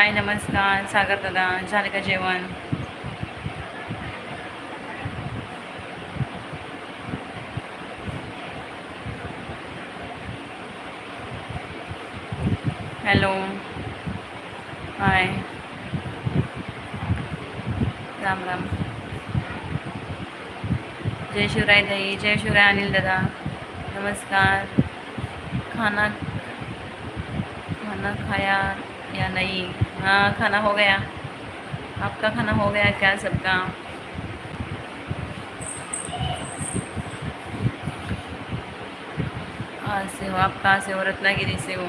हाय नमस्कार सागर दादा झालं का जेवण? Hello hi. राम राम. जय शिवराय दही जय शिवराय अनिल दादा. नमस्कार. खाना खाना खाया या नहीं. हाँ खाना हो गया। आपका खाना हो गया क्या सबका? कहाँ से हो आप कहाँ से हो रत्नागिरी से हो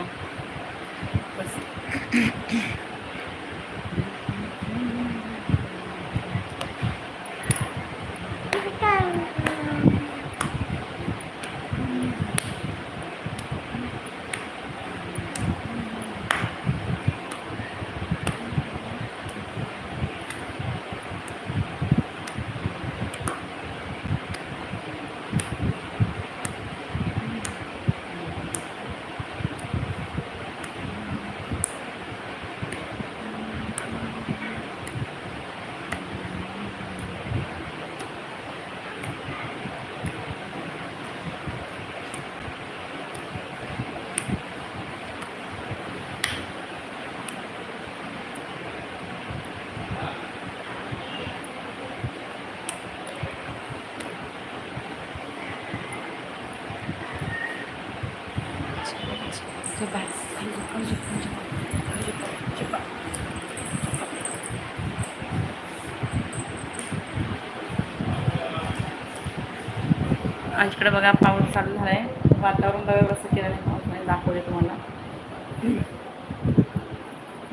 इकडे आमच्याकडे बघा पाऊस चालू झाला आहे वातावरण बघा कसं केलं आहे. पाऊस दाखवले तुम्हाला.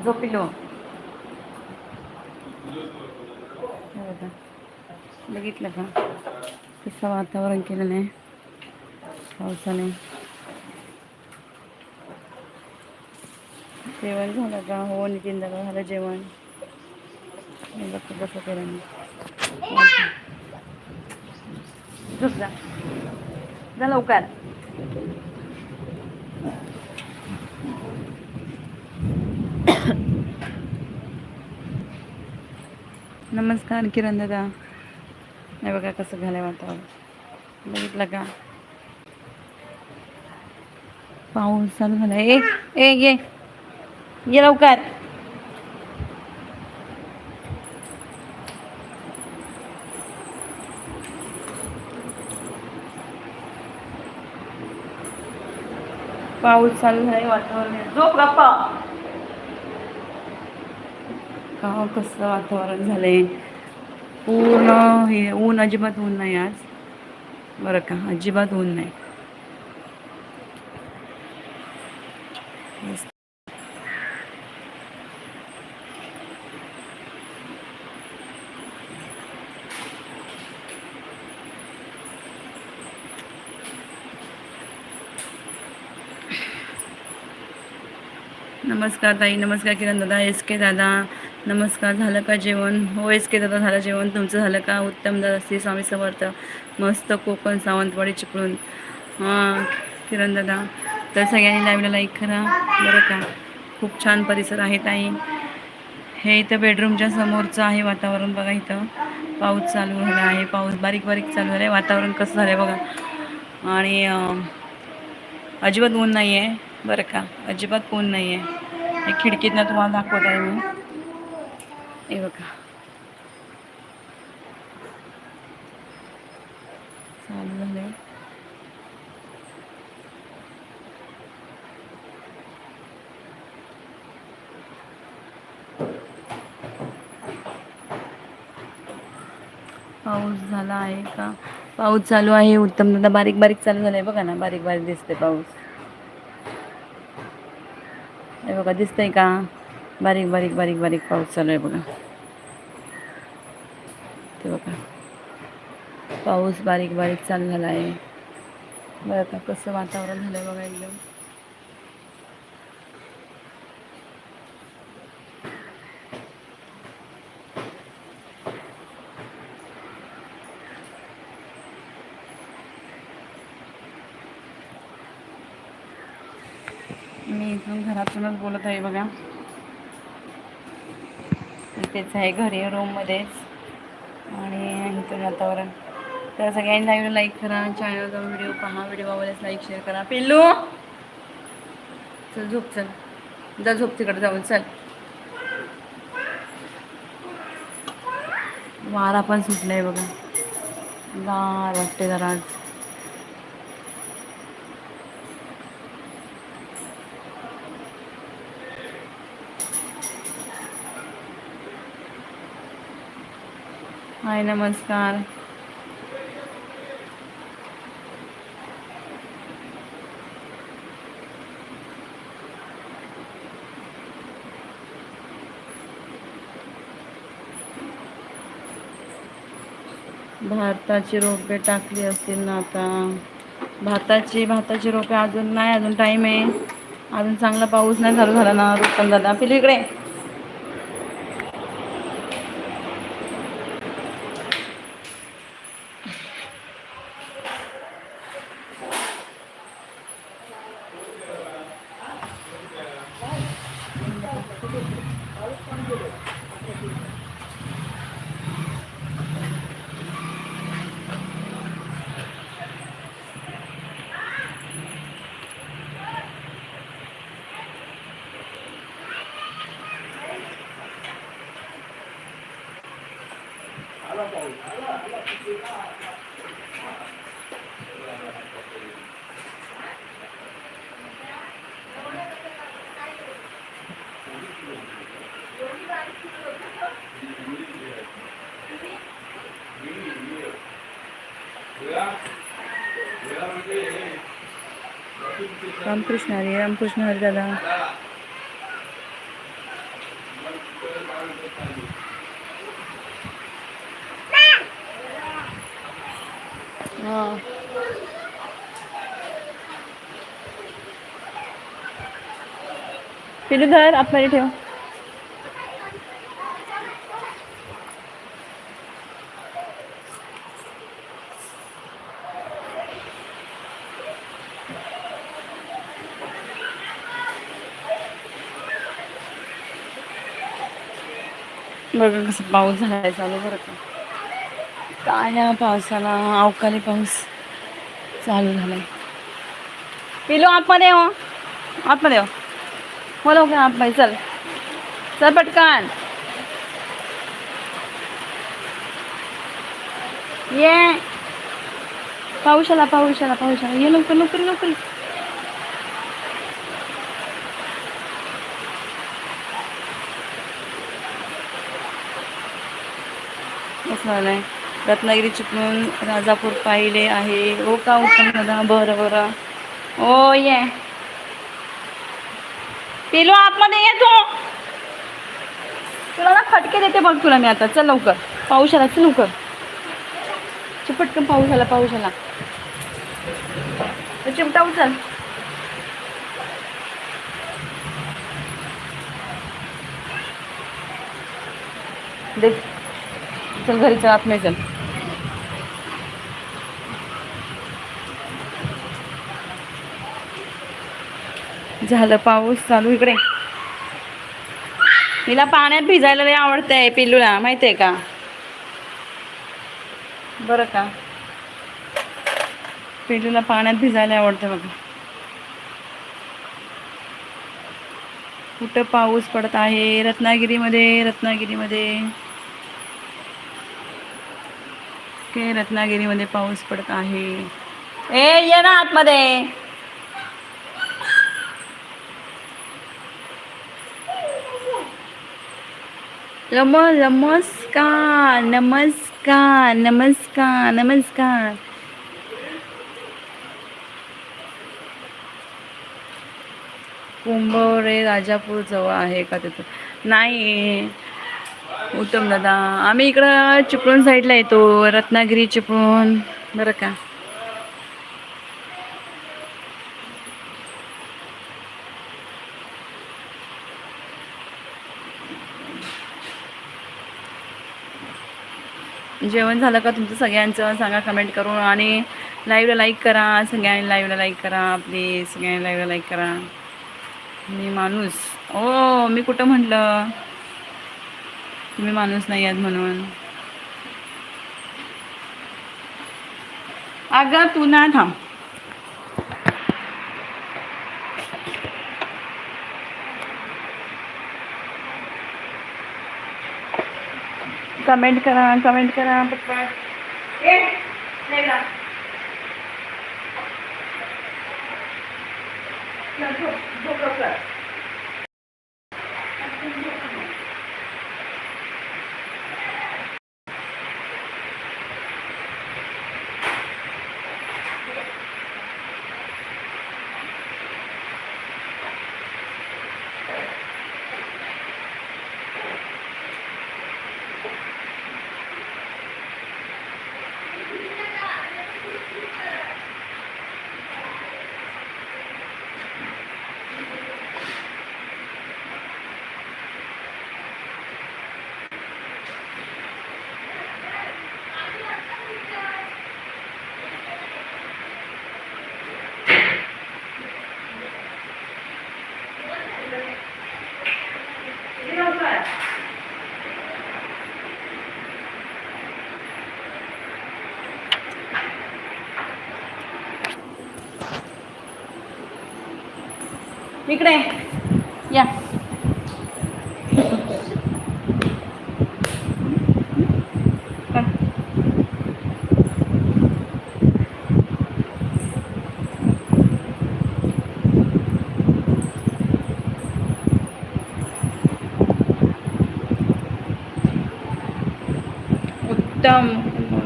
झोपिलो. बघितलं का? कसं वातावरण केलं नाही पावसाने. जेवण झालं का? हो नितीन दादा झालं जेवण. बघ कसं केलं नाही झोप जा. जा लवकर. नमस्कार किरण दादा. हे बघा कसं झालं वातावरण. बघितलं का? पाऊस चालू झाला ए ए ये. ये लवकर. पाऊस चालू झालाय वातावरण झोप गप्पा. का हो, कसं वातावरण झालंय? पूर्ण हे ऊन अजिबात ऊन नाही आज. बरं का अजिबात ऊन नाही. नमस्कार ताई नमस्कार किरण दादा एस के दादा. नमस्कार झालं का जेवण? हो एस के दादा झालं जेवण. तुमचं झालं का? उत्तम दादा श्री स्वामी समर्थ. मस्त कोकण सावंतवाडी चिपळूण. हां किरण दादा. तर सगळ्यांनी लाईव्हला लाईक करा. बरं का? खूप छान परिसर आहे ताई. हे इथं बेडरूमच्या समोरचं आहे वातावरण बघा इथं. पाऊस चालू झाला आहे. पाऊस बारीक बारीक चालू झाला आहे वातावरण कसं झालं आहे बघा. आणि अजिबात ऊन नाही आहे बरं का? अजिबात ऊन नाही आहे हे खिडकीतनं तुम्हाला दाखवत आहे मी. हे बघा. चालू झालं पाऊस झाला आहे का? पाऊस चालू आहे. उत्तम दादा बारीक बारीक चालू झालाय. बघा ना बारीक बारीक दिसते पाऊस. हे बघा दिसतंय का? बारीक बारीक बारीक बारीक पाऊस चालू आहे बघा. ते बघा. पाऊस बारीक बारीक चालू झाला आहे बघा का कसं वातावरण झालंय बघा एकदम. मी इथून घरातूनच बोलत आहे बघा. तेच आहे घरी रूममध्येच आणि इथून वातावरण. तर सगळ्यांनी लाईव्ह लाईक करा चॅनल जाऊन व्हिडिओ पहा. व्हिडिओ आवडल्यास लाईक शेअर करा. पिल्लू! चल झोप चल. जा झोप तिकडे जाऊन चल. वारा पण सुटलाय बघा. गार वाटते जरा हाय नमस्कार. भाताची रोपे टाकली असतील ना आता. भाताची भाताची रोपे अजून नाही अजून टाईम आहे. अजून चांगला पाऊस नाही चालू झाला ना रुपन दादा पिलू रामकृष्ण हरी रामकृष्ण हरी दादा. हा. पिलू धर आतमध्ये ठेव. बघा कसं पाऊस झालाय चालू बरं का. काय या पावसाला अवकाळी पाऊस चालू झालाय. पिलो आतमध्ये हो आतमध्ये हो बोलो का आतमध्ये चल. चल पटकन. ये. पाऊस आला पाऊस आला पाऊस आला. ये लवकर लवकर लवकर. असं झालंय रत्नागिरी चिपळूण राजापूर पाहिले आहे. हो का उत्तम दादा? बरं बरं. ओ ये. पेलो आतमध्ये ये तू. तुला ना फटके देते बघ तुला मी आता. चल लवकर. पाऊस आला चल लवकर. चिपटकन पाऊस आला पाऊस आला. तर चिमटा उचल. दे चल घरी चल आतमध्ये चल. झालं पाऊस चालू इकडे. हिला पाण्यात भिजायला लय आवडतंय पिल्लूला माहितीये का? बरं का? पिल्लूला पाण्यात भिजायला आवडतं बघा. कुठं पाऊस पडत आहे? रत्नागिरीमध्ये रत्नागिरीमध्ये. के रत्नागिरीमध्ये पाऊस पडत आहे. ए ये ना आतमध्ये. नम नमस्कार नमस्कार नमस्कार नमस्कार. कुंभवरे राजापूर जवळ आहे का तिथं? नाही. उत्तम दादा. आम्ही इकडं चिपळूण साईडला येतो. रत्नागिरी चिपळूण. बरं का? जेवण झालं का तुमचं सगळ्यांचं? सांगा कमेंट करून. आणि लाईव्हला लाईक करा. सगळ्यांनी लाईव्हला लाईक करा. प्लीज सगळ्यांनी लाईव्हला लाईक करा. मी माणूस. ओ मी कुठं म्हटलं? तुम्ही माणूस नाही आहात म्हणून. अगं तू ना थांब. कमेंट करा कमेंट करा पटपट इकडे या कर. उत्तम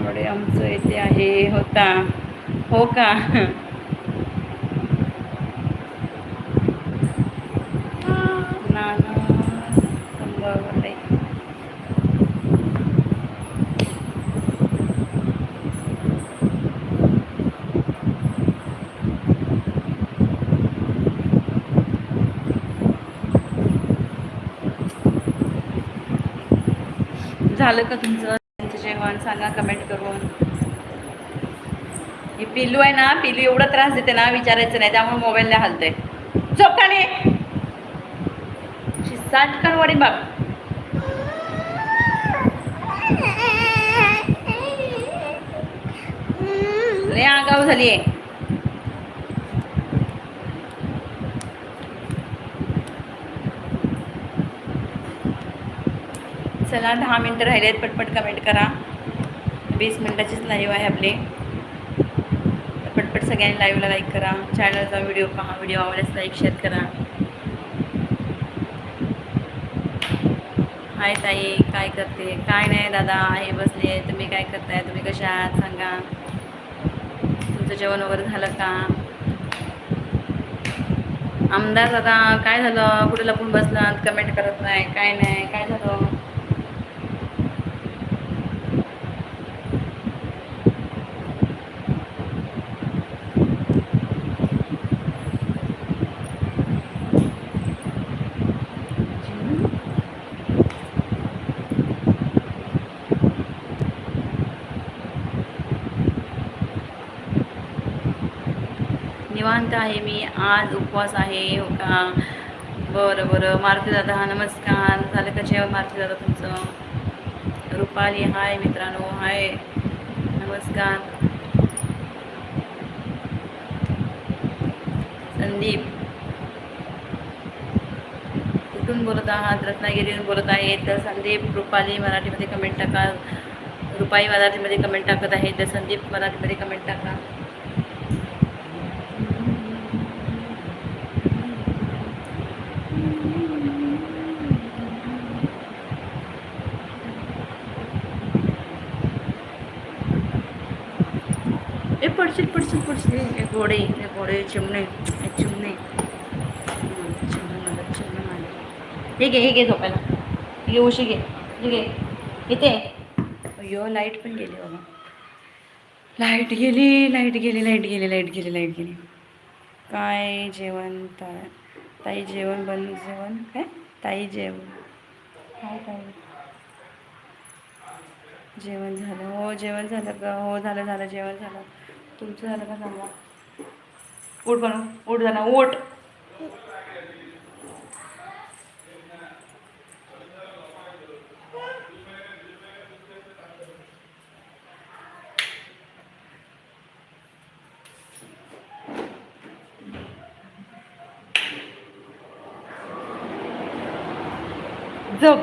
वडे आमचं येथे आहे होता हो का नाना वडे झालं का तुमचं? त्यांचं जेवण सांगा कमेंट करून. ही पिल्लू आहे ना पिल्लू एवढा त्रास देते ना विचारायचं नाही त्यामुळे मोबाईलला हलतंय. झोपकाने साठकन वडी बाप. लय आगाव झाली आहे चला दहा मिनटं राहिले आहेत पटपट कमेंट करा. वीस मिनटाचीच लाईव्ह आहे आपली. पटपट सगळ्यांनी लाईव्हला लाईक करा. चॅनलचा व्हिडिओ पहा व्हिडिओ आवडल्यास लाईक शेअर करा. हाय ताई काय करते? काय नाही दादा आहे बसले. तुम्ही काय करताय? तुम्ही कशा आहात? सांगा. तुमचं जेवण वगैरे झालं का? आमदार दादा काय झालं? कुठे लपून बसलात? कमेंट करत नाही. काय नाही काय झालं? निवांत आहे. मी आज उपवास आहे. हो का? बरं बरं. मारुती दादा नमस्कार. झालं का जेवण मारुती दादा तुमचं? रुपाली हाय मित्रांनो. हाय. नमस्कार. संदीप. कुठून बोलत आहात? रत्नागिरीहून बोलत आहे. तर संदीप रुपाली मराठीमध्ये कमेंट टाका. रुपाई मराठीमध्ये कमेंट टाकत आहे. तर संदीप मराठीमध्ये कमेंट टाका ए पडशील पडशील पडशील ए घोडे ए घोडे चिमणे ए चिमणे चिमणे चिमणे मला हे घे हे घे झोपायला हे घे उशी घे हे घे इथे अय्यो लाइट पण गेली बाबा लाइट गेली लाइट गेली लाइट गेली लाइट गेली लाइट गेली काय जेवण ता ताई जेवण बन जेवण काय ताई जेवण काय ताई जेवण झालं हो जेवण झालं का हो झालं झालं जेवण झालं तुमचं झालं का सांगा? ओट बनव ओट जाणार उठ. झप.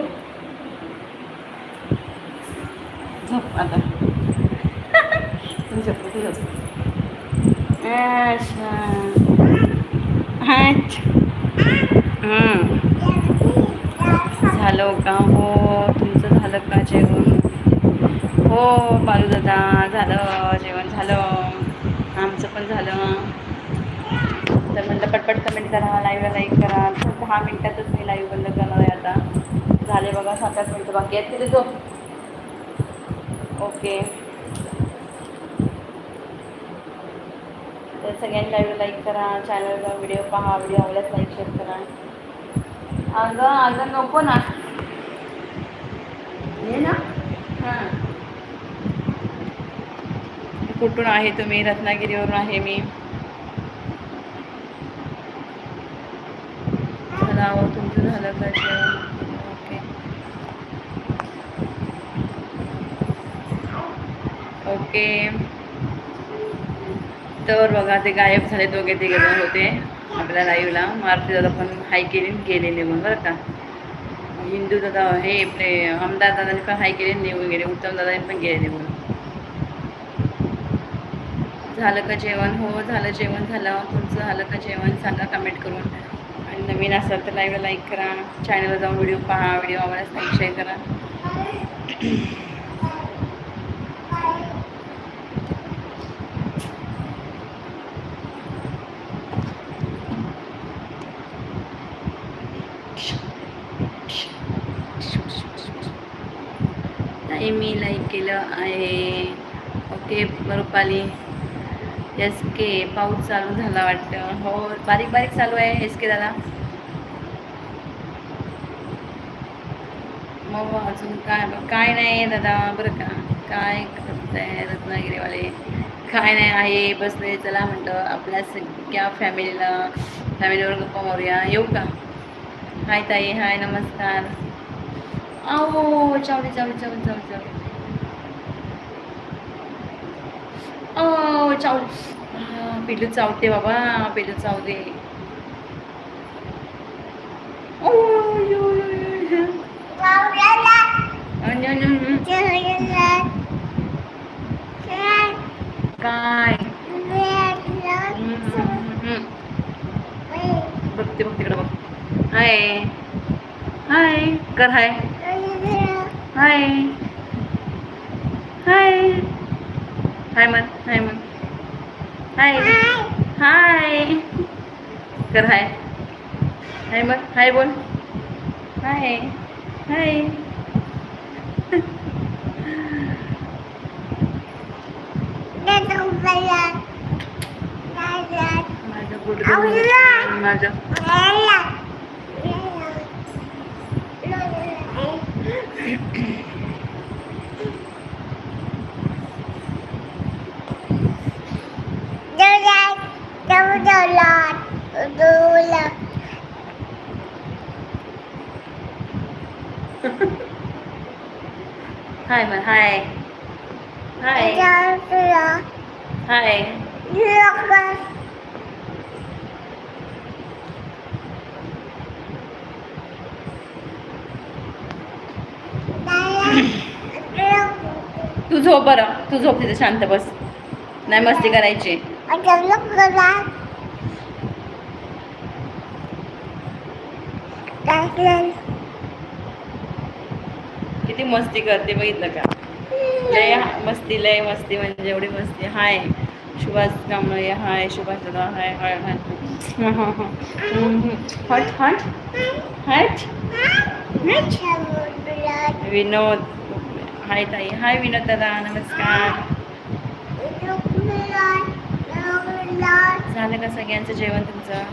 झप आता. तुम्ही तू झोप. झालं का? हो तुमचं झालं का जेवण? हो बालू दादा झालं जेवण झालं. आमचं पण झालं. तर म्हटलं पटपट कमेंट करा लाईव्हला लाईक करा. तर दहा मिनटातच मी लाईव्ह बंद करणार आहे आता. झाले बघा सात आठ मिनटं बाकी आहेत तिथे जो ओके तर सगळ्यांनी लाईव्ह लाईक करा चॅनलवर व्हिडिओ पहा व्हिडिओ आवडल्यास लाईक शेअर करा. अगं अगं नको ना. ये ना. हां. कुठून आहे तुम्ही? रत्नागिरीवरून आहे मी झालं अहो तुमचं झालं का जेवण ओके ओके तर बघा ते गायब झाले दोघे ते गेले होते आपल्या लाईव्हला. मारुती दादा पण हाय केली गेलेले गेले निघून बरं का. हिंदू दादा हे आपले आमदार दादाने पण हाय केले निघून गेले. उत्तम दादाने पण गेले निघून. झालं का जेवण? हो झालं जेवण झालं. तुमचं झालं का जेवण? सांगा कमेंट करून. आणि नवीन असाल तर लाईव्हला लाईक करा. चॅनलला जाऊन व्हिडिओ पहा. व्हिडिओ आवडल्यास लाईक शेअर करा नाही मी लाईक केलं आहे. ओके रुपाली. एस के पाऊस चालू झाला वाटतं. हो बारीक बारीक चालू आहे एस के दादा. मग अजून काय काय नाही दादा बरं का. काय करत आहे रत्नागिरीवाले? काय नाही आहे बसले चला म्हटलं आपल्या सगळ्या फॅमिलीला फॅमिलीवर गप्पा मारूया. येऊ का? हाय ताई हाय नमस्कार. आओ चावली चावली चावली चावली चावली ओ चावली. हा, चावते बाबा पेलू चावते. काय? हम्म, बघते बघ तिकडं बघ. हाय. हाय. कर हाय. हाय. हाय. हाय मन हाय मन हाय हाय कर हाय हाय मन हाय बोल हाय हाय माझं गुडघं माझं हाय मन हाय. हाय. हाय. तू झोप बरं. तू झोप तिथे शांत बस. नाही मस्ती करायची. किती मस्ती करते बघितलं का? लय मस्ती लय मस्ती म्हणजे एवढी मस्ती. हाय सुभाष कांबळे हाय सुभाष दादा हाय हाय हाय. हट हट. हट. हट. विनोद हाय ताई. हाय विनोद दादा नमस्कार. झालं का सगळ्यांचं जेवण तुमचं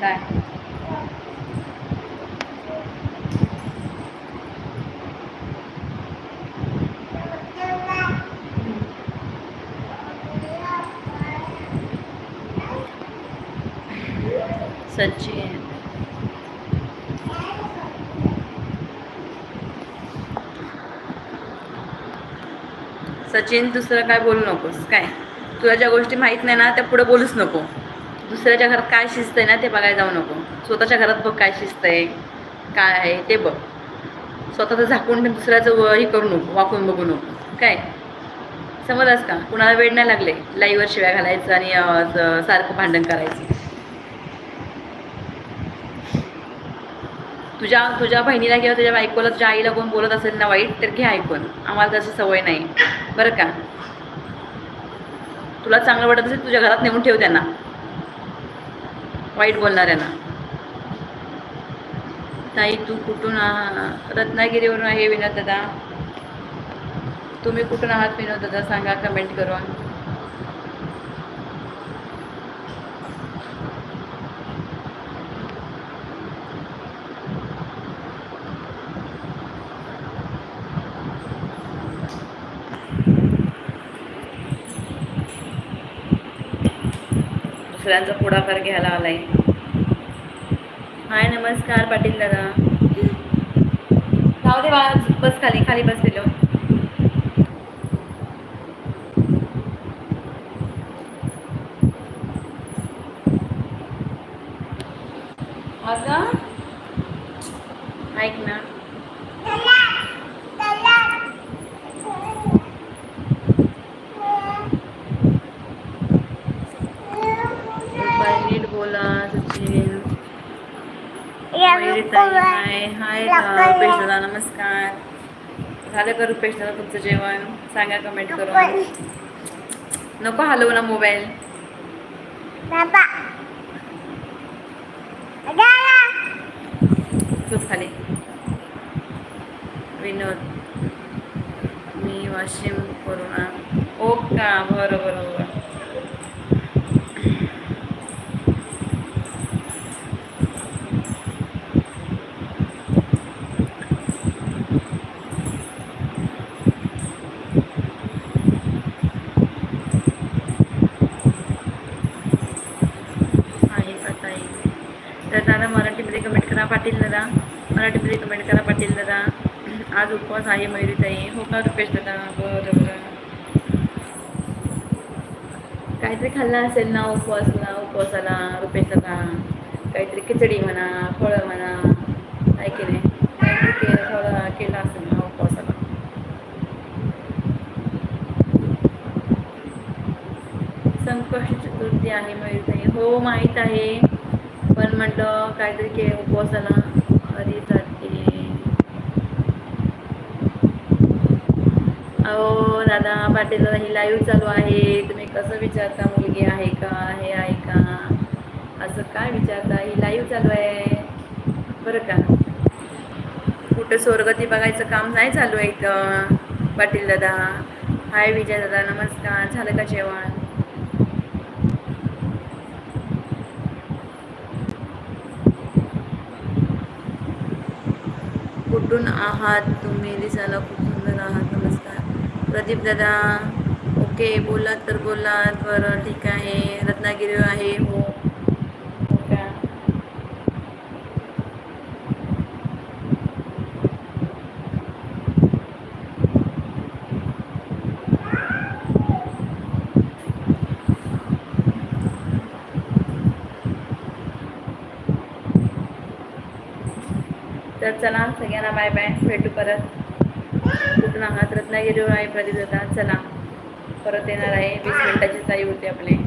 काय सच्ची आहे सचिन दुसरं काय बोलू नकोस काय? तुला ज्या गोष्टी माहीत नाही ना त्या पुढं बोलूच नको. दुसऱ्याच्या घरात काय शिस्त आहे ना ते बघायला जाऊ नको. स्वतःच्या घरात बघ काय शिस्त आहे काय आहे ते बघ. स्वतःचं झाकून दुसऱ्याचं हे करू नको वाकून बघू नको काय? समजलास का? कुणाला वेळ नाही लागले लाईव्हवर शिव्या घालायचं आणि सारखं भांडण करायचं. तुझ्या तुझ्या बहिणीला किंवा तुझ्या बायकोला तुझ्या आईला कोण बोलत असेल ना वाईट तर घे ऐकून. आम्हाला तशी सवय नाही. बरं का? तुला चांगलं वाटत असेल तुझ्या घरात नेऊन ठेव त्यांना. वाईट बोलणाऱ्यांना. ताई तू कुठून आहा- रत्नागिरीवरून आहे विनोद दादा. तुम्ही कुठून आहात विनोद दादा? सांगा कमेंट करून. दुसऱ्यांचा पुढाकार घ्यायला आलाय. हाय नमस्कार पाटील दादा. जाऊ दे बाळा बस खाली खाली बस दिलो अगं ऐक ना रुपाली नीट बोला सचिन मयुरी ताई हाय हाय रुपेश दादा नमस्कार. झालं का रुपेश दादा तुमचं जेवण? सांगा कमेंट करून. नको हलवू ना मोबाईल तूच खाली. विनोद. मी वाशिम करून ओ का? बरं बरं बरं आहे का ताई तर दादा मराठीमध्ये कमेंट करा पाटील दादा मराठीमध्ये कमेंट करा पाटील दादा आज उपवास आहे मयुरी ताई हो का रुपेश दादा? बरं बरं. काहीतरी खाल्लं असेल ना उपवासला उपवासाला रुपेश दादा? काहीतरी खिचडी म्हणा फळं म्हणा. काय केले काहीतरी केलं फळं केलं असेल ना उपवासाला. संकष्ट चतुर्थी आहे मयुरताई हो माहीत आहे. पण म्हटलं काहीतरी के उपवासाला. हरी अहो दादा पाटील दादा ही लाईव्ह चालू आहे. तुम्ही कसं विचारता मुलगी आहे का हे आहे का? असं काय विचारता? ही लाईव्ह चालू आहे. बरं का? कुठं स्वर्गती बघायचं काम नाही चालू आहे का पाटील दादा. हाय विजय दादा नमस्कार. झालं का जेवण? कुठून आहात तुम्ही? दिसायला खूप प्रदीप दादा ओके बोलात तर बोलात बरं ठीक आहे. रत्नागिरी आहे हो. तर चला सगळ्यांना बाय बाय भेटू परत. कुठून आहात रत्नागिरीवर आहे प्रदीप दादा. चला. परत येणार आहे. वीस मिनिटाची ताई होते आपले.